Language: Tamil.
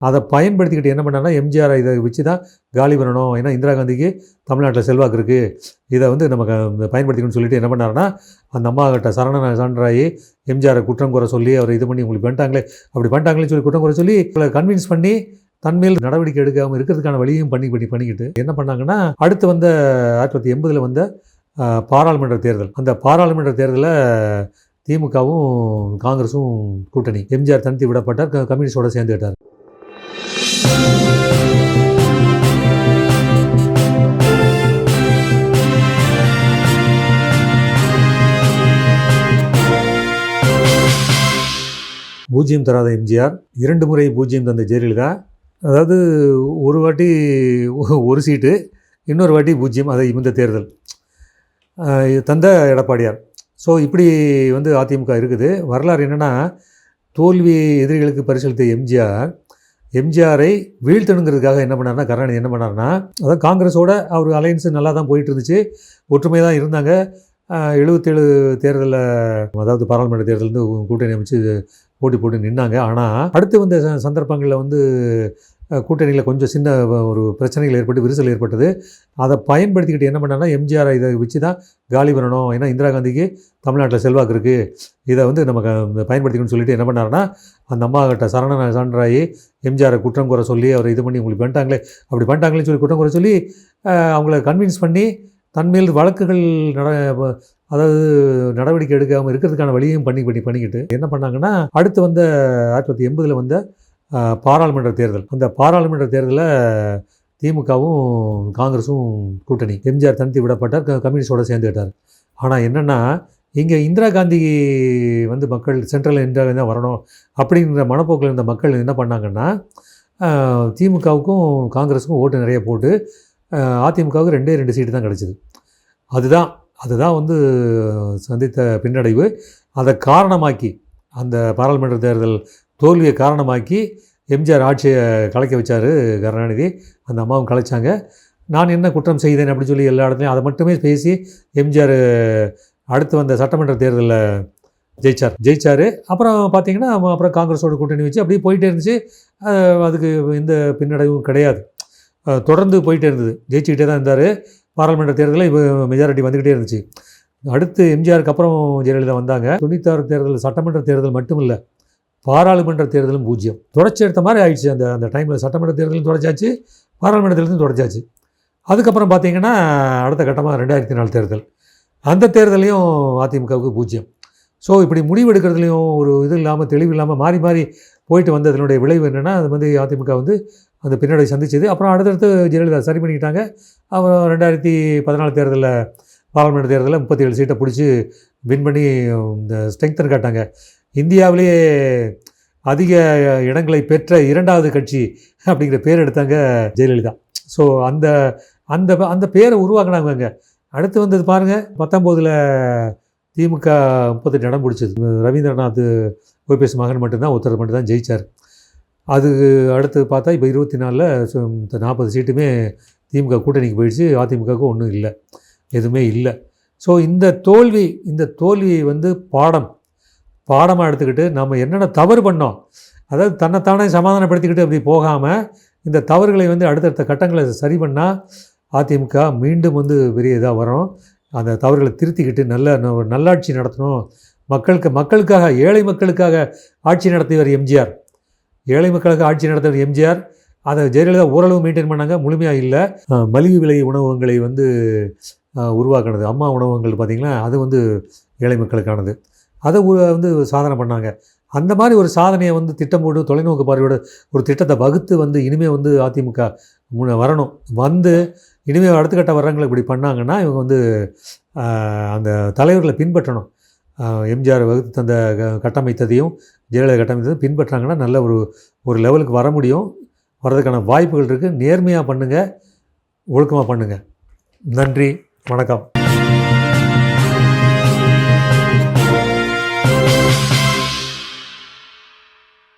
அதை பயன்படுத்திக்கிட்டு என்ன பண்ணாங்கன்னா எம்ஜிஆர் இதை வச்சு தான் காலி பண்ணணும். ஏன்னா இந்திரா காந்திக்கு தமிழ்நாட்டில் செல்வாக்கு இருக்குது இதை வந்து நம்ம பயன்படுத்திக்கணும்னு சொல்லிட்டு என்ன பண்ணாருன்னா அந்த அம்மா கிட்ட சரண சரணராகி எம்ஜிஆரை குற்றம் குறை சொல்லி அவர் இது பண்ணி உங்களுக்கு பண்ணிட்டாங்களே அப்படி பண்ணிட்டாங்களேன்னு சொல்லி குற்றம் குறை சொல்லி கன்வின்ஸ் பண்ணி தன்மேல் நடவடிக்கை எடுக்காமல் இருக்கிறதுக்கான வழியும் பண்ணி பண்ணி பண்ணிக்கிட்டு என்ன பண்ணாங்கன்னா அடுத்து வந்த ஆயிரத்தி தொள்ளாயிரத்தி எண்பதில் வந்த பாராளுமன்ற தேர்தல். அந்த பாராளுமன்ற தேர்தலில் திமுகவும் காங்கிரஸும் கூட்டணி. எம்ஜிஆர் தனித்து விடப்பட்டார். க- கம்யூனிஸ்டோட சேர்ந்துக்கிட்டார் பூஜ்ஜியம் தராத எம்ஜிஆர் இரண்டு முறை பூஜ்ஜியம் தந்த ஜெயலலிதா அதாவது ஒரு வாட்டி ஒரு சீட்டு இன்னொரு வாட்டி பூஜ்ஜியம் அதை இந்த தேர்தல். தந்த எடப்பாடியார். ஸோ இப்படி வந்து அதிமுக இருக்குது. வரலாறு என்னென்னா தோல்வி எதிரிகளுக்கு பரிசளித்த எம்ஜிஆர் எம்ஜிஆரை வீழ்த்தணுங்கிறதுக்காக என்ன பண்ணார்னா கருணாநிதி என்ன பண்ணார்னா அதாவது காங்கிரஸோட அவர் அலையன்ஸ் நல்லா தான் போயிட்டு இருந்துச்சு ஒற்றுமை தான் இருந்தாங்க எழுபத்தேழு தேர்தலில் அதாவது பாராளுமன்ற தேர்தலேருந்து கூட்டணி அமைச்சு போட்டி போட்டு நின்னாங்க. ஆனால் அடுத்து வந்த ச- சந்தர்ப்பங்களில் வந்து கூட்டணியில் கொஞ்சம் சின்ன ஒரு பிரச்சனைகள் ஏற்பட்டு விரிசல் ஏற்பட்டது. அதை பயன்படுத்திக்கிட்டு என்ன பண்ணாங்கன்னா எம்ஜிஆர் இதை வச்சு தான் காலி பண்ணணும். ஏன்னா இந்திரா காந்திக்கு தமிழ்நாட்டில் செல்வாக்கு இருக்குது இதை வந்து நமக்கு பயன்படுத்திக்கணும்னு சொல்லிட்டு என்ன பண்ணாருன்னா அந்த அம்மா கிட்ட சரண சரணராகி எம்ஜிஆரை குற்றம் குறை சொல்லி அவர் இது பண்ணி உங்களுக்கு பண்ணிட்டாங்களே அப்படி பண்ணிட்டாங்களேன்னு சொல்லி குற்றம் குறை சொல்லி அவங்கள கன்வின்ஸ் பண்ணி தன்மேல் வழக்குகள் நட அதாவது நடவடிக்கை எடுக்காமல் இருக்கிறதுக்கான வழியும் பண்ணி பண்ணி பண்ணிக்கிட்டு என்ன பண்ணாங்கன்னா அடுத்து வந்த ஆயிரத்தி தொள்ளாயிரத்தி எண்பதில் வந்த பாராளுமன்ற தேர்தல். அந்த பாராளுமன்ற தேர்தலில் திமுகவும் காங்கிரஸும் கூட்டணி. எம்ஜிஆர் தனித்து விடப்பட்டார் க- கம்யூனிஸ்டோட சேர்ந்துக்கிட்டார் ஆனால் என்னென்னா இங்கே இந்திரா காந்தி வந்து மக்கள் சென்ட்ரல் இந்தியாவில் தான் வரணும் அப்படிங்கிற மனப்போக்கில் இருந்த மக்கள் என்ன பண்ணாங்கன்னா திமுகவுக்கும் காங்கிரஸுக்கும் ஓட்டு நிறைய போட்டு அதிமுகவுக்கு ரெண்டே ரெண்டு சீட்டு தான் கிடச்சிது. அதுதான் அதுதான் வந்து சந்தித்த பின்னடைவு. அதை காரணமாக்கி அந்த பாராளுமன்ற தேர்தல் தோல்வியை காரணமாக்கி எம்ஜிஆர் ஆட்சியை கலைக்க வச்சார் கருணாநிதி. அந்த அம்மாவும் கலைச்சாங்க. நான் என்ன குற்றம் செய்தேன் அப்படின்னு சொல்லி எல்லா இடத்துலையும் அதை மட்டுமே பேசி எம்ஜிஆர் அடுத்து வந்த சட்டமன்ற தேர்தலில் ஜெயிச்சார். ஜெயிச்சார். அப்புறம் பார்த்தீங்கன்னா அப்புறம் காங்கிரஸோட கூட்டணி வச்சு அப்படியே போயிட்டே இருந்துச்சு. அதுக்கு எந்த பின்னடைவும் கிடையாது. தொடர்ந்து போயிட்டே இருந்தது. ஜெயிச்சுக்கிட்டே தான் இருந்தார். பாராளுமன்ற தேர்தலில் இப்போ மெஜாரிட்டி வந்துக்கிட்டே இருந்துச்சு. அடுத்து எம்ஜிஆருக்கு அப்புறம் ஜெயலலிதா வந்தாங்க. தொண்ணூத்தாறு தேர்தல் சட்டமன்ற தேர்தல் மட்டும் இல்லை பாராளுமன்ற தேர்தலும் பூஜ்ஜியம். தொடர்ச்சி எடுத்த மாதிரி ஆயிடுச்சு அந்த அந்த டைமில் சட்டமன்ற தேர்தலும் தொடச்சாச்சு பாராளுமன்ற தேர்தலும் தொடச்சாச்சு அதுக்கப்புறம் பார்த்தீங்கன்னா அடுத்த கட்டமாக ரெண்டாயிரத்தி நாலு தேர்தல். அந்த தேர்தலையும் அதிமுகவுக்கு பூஜ்ஜியம். ஸோ இப்படி முடிவு எடுக்கிறதுலையும் ஒரு இது இல்லாமல் தெளிவு இல்லாமல் மாறி மாறி போயிட்டு வந்ததனுடைய விளைவு என்னென்னா அது வந்து அதிமுக வந்து அந்த பின்னடை சந்திச்சது. அப்புறம் அடுத்தடுத்து ஜெயலலிதா சரி பண்ணிக்கிட்டாங்க. அப்புறம் ரெண்டாயிரத்தி பதினாலு தேர்தலில் பாராளுமன்ற தேர்தலில் முப்பத்தி ஏழு சீட்டை பிடிச்சி வின் பண்ணி இந்த ஸ்ட்ரெங்தன் காட்டாங்க இந்தியாவிலேயே அதிக இடங்களை பெற்ற இரண்டாவது கட்சி அப்படிங்கிற பேர் எடுத்தாங்க ஜெயலலிதா. ஸோ அந்த அந்த அந்த பேரை உருவாக்குனாங்க அடுத்து வந்தது பாருங்கள் பத்தொம்போதில் திமுக முப்பத்தெட்டு இடம் பிடிச்சது. ரவீந்திரநாத் ஓபிஎஸ் மகன் மட்டும்தான் ஒருத்தர் மட்டும்தான் ஜெயிச்சார். அது அடுத்து பார்த்தா இப்போ இருபத்தி நாலில் நாற்பது சீட்டுமே திமுக கூட்டணிக்கு போயிடுச்சு அதிமுகவுக்கு ஒன்றும் இல்லை எதுவுமே இல்லை. ஸோ இந்த தோல்வி இந்த தோல்வியை வந்து பாடம். பாடமாக எடுத்துக்கிட்டு நம்ம என்னென்ன தவறு பண்ணோம் அதாவது தன்னைத்தானே சமாதானப்படுத்திக்கிட்டு அப்படி போகாமல் இந்த தவறுகளை வந்து அடுத்தடுத்த கட்டங்களை சரி பண்ணால் அதிமுக மீண்டும் வந்து பெரிய இதாக வரும். அந்த தவறுகளை திருத்திக்கிட்டு நல்ல ந- நல்லாட்சி நடத்தணும். மக்களுக்கு மக்களுக்காக ஏழை மக்களுக்காக ஆட்சி நடத்தியவர் எம்ஜிஆர். ஏழை மக்களுக்கு ஆட்சி நடத்தியவர் எம்ஜிஆர். அதை ஜெயலலிதா ஓரளவு மெயின்டைன் பண்ணாங்க முழுமையாக இல்லை. மலிவு விலை உணவகங்களை வந்து உருவாக்கினது. அம்மா உணவகங்கள் பார்த்திங்கன்னா அது வந்து ஏழை மக்களுக்கானது. அதை வந்து சாதனை பண்ணாங்க. அந்த மாதிரி ஒரு சாதனையை வந்து திட்டம் போட்டு தொலைநோக்கு பார்வையோட ஒரு திட்டத்தை வகுத்து வந்து இனிமேல் வந்து அதிமுக முன்ன வரணும். வந்து இனிமேல் அடுத்த கட்ட வர்றவங்களை இப்படி பண்ணாங்கன்னா இவங்க வந்து அந்த தலைவர்களை பின்பற்றணும். எம்ஜிஆர் வகுத்து தந்த க- கட்டமைத்ததையும் ஜெயலலிதா கட்டமைத்ததையும் பின்பற்றாங்கன்னா நல்ல ஒரு ஒரு லெவலுக்கு வர முடியும். வர்றதுக்கான வாய்ப்புகள் இருக்குது நேர்மையாக பண்ணுங்கள் ஒழுக்கமாக பண்ணுங்கள் நன்றி. வணக்கம்.